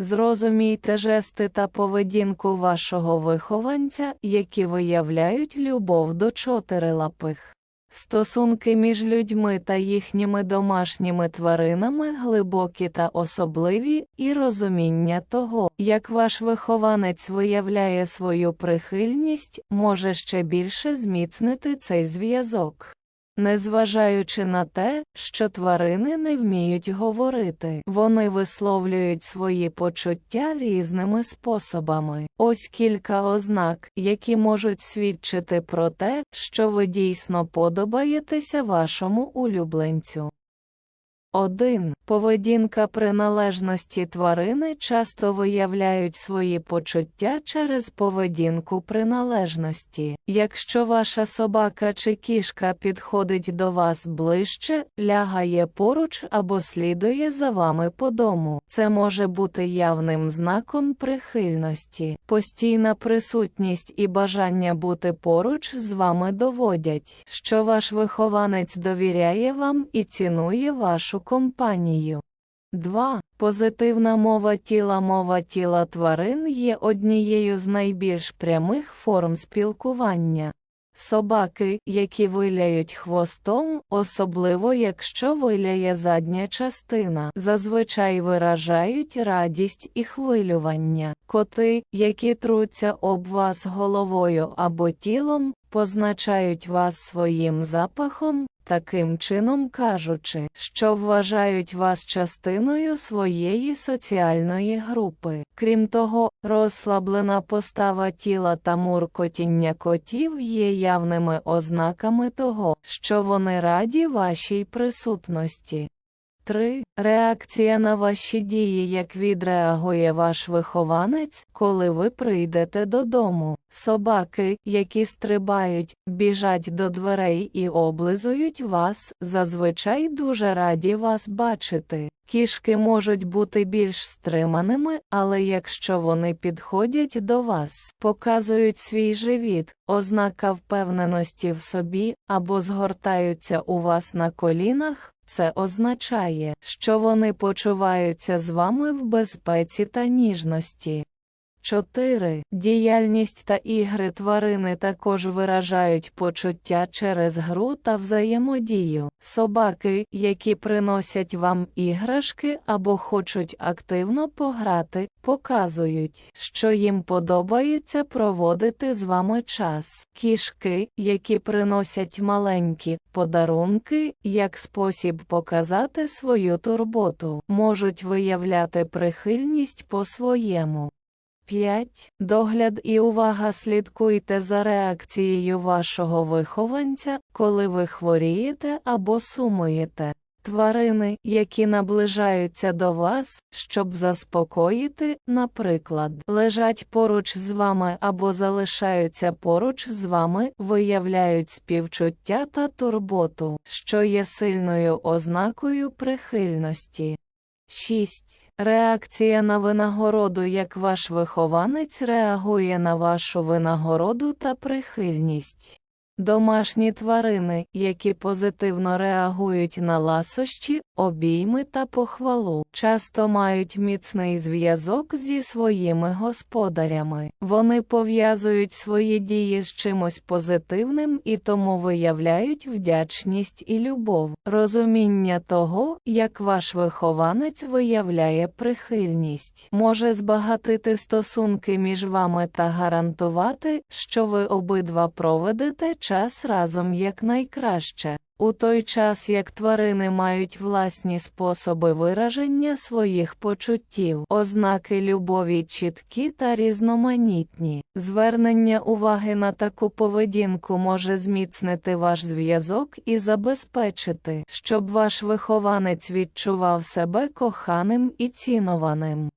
Зрозумійте жести та поведінку вашого вихованця, які виявляють любов до чотирилапих. Стосунки між людьми та їхніми домашніми тваринами глибокі та особливі, і розуміння того, як ваш вихованець виявляє свою прихильність, може ще більше зміцнити цей зв'язок. Незважаючи на те, що тварини не вміють говорити, вони висловлюють свої почуття різними способами. Ось кілька ознак, які можуть свідчити про те, що ви дійсно подобаєтеся вашому улюбленцю. 1. Поведінка приналежності тварини часто виявляють свої почуття через поведінку приналежності. Якщо ваша собака чи кішка підходить до вас ближче, лягає поруч або слідує за вами по дому, це може бути явним знаком прихильності. Постійна присутність і бажання бути поруч з вами доводять, що ваш вихованець довіряє вам і цінує вашу компанію. 2. Позитивна мова тіла Мова тіла тварин є однією з найбільш прямих форм спілкування. Собаки, які виляють хвостом, особливо якщо виляє задня частина, зазвичай виражають радість і хвилювання. Коти, які труться об вас головою або тілом, позначають вас своїм запахом, таким чином кажучи, що вважають вас частиною своєї соціальної групи. Крім того, розслаблена постава тіла та муркотіння котів є явними ознаками того, що вони раді вашій присутності. 3. Реакція на ваші дії Як відреагує ваш вихованець, коли ви прийдете додому. Собаки, які стрибають, біжать до дверей і облизують вас, зазвичай дуже раді вас бачити. Кішки можуть бути більш стриманими, але якщо вони підходять до вас, показують свій живіт, ознака впевненості в собі, або згортаються у вас на колінах, це означає, що вони почуваються з вами в безпеці та ніжності. 4. Діяльність та ігри тварини також виражають почуття через гру та взаємодію. Собаки, які приносять вам іграшки або хочуть активно пограти, показують, що їм подобається проводити з вами час. Кішки, які приносять маленькі подарунки, як спосіб показати свою турботу, можуть виявляти прихильність по-своєму. 5. Догляд і увага слідкуйте за реакцією вашого вихованця, коли ви хворієте або сумуєте. Тварини, які наближаються до вас, щоб заспокоїти, наприклад, лежать поруч з вами або залишаються поруч з вами, виявляють співчуття та турботу, що є сильною ознакою прихильності. 6. Реакція на винагороду Як ваш вихованець реагує на вашу винагороду та прихильність. Домашні тварини, які позитивно реагують на ласощі, обійми та похвалу, часто мають міцний зв'язок зі своїми господарями. Вони пов'язують свої дії з чимось позитивним і тому виявляють вдячність і любов, розуміння того, як ваш вихованець виявляє прихильність, може збагатити стосунки між вами та гарантувати, що ви обидва проведете час разом якнайкраще. У той час як тварини мають власні способи вираження своїх почуттів, ознаки любові чіткі та різноманітні. Звернення уваги на таку поведінку може зміцнити ваш зв'язок і забезпечити, щоб ваш вихованець відчував себе коханим і цінованим.